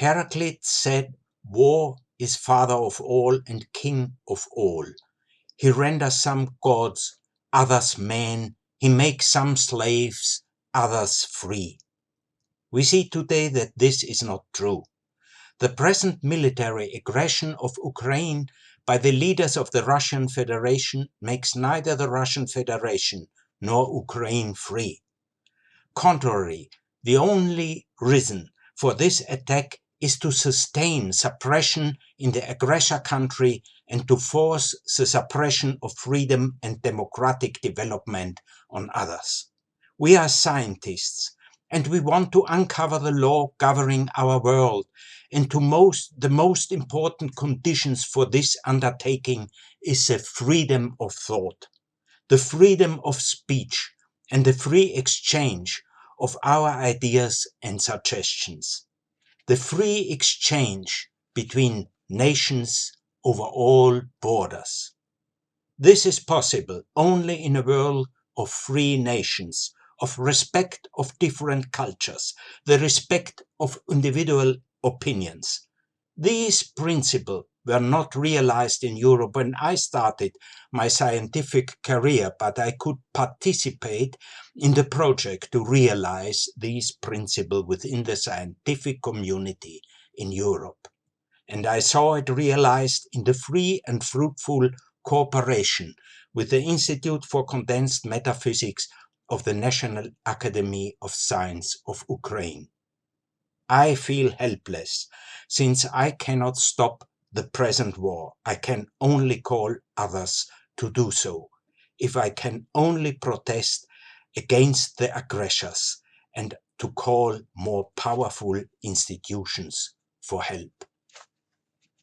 Heraclitus said, War is father of all and king of all. He renders some gods, others men. He makes some slaves, others free. We see today that this is not true. The present military aggression of Ukraine by the leaders of the Russian Federation makes neither the Russian Federation nor Ukraine free. Contrary, the only reason for this attack is to sustain suppression in the aggressor country and to force the suppression of freedom and democratic development on others. We are scientists and we want to uncover the law governing our world and to most the most important conditions for this undertaking is the freedom of thought the freedom of speech and the free exchange of our ideas and suggestions the free exchange between nations over all borders. This is possible only in a world of free nations, of respect of different cultures, the respect of individual opinions. These principles were not realized in Europe when I started my scientific career, but I could participate in the project to realize these principles within the scientific community in Europe. And I saw it realized in the free and fruitful cooperation with the Institute for Condensed Metaphysics of the National Academy of Science of Ukraine. I feel helpless since I cannot stop the present war. I can only call others to do so. If I can only protest against the aggressors and to call more powerful institutions for help.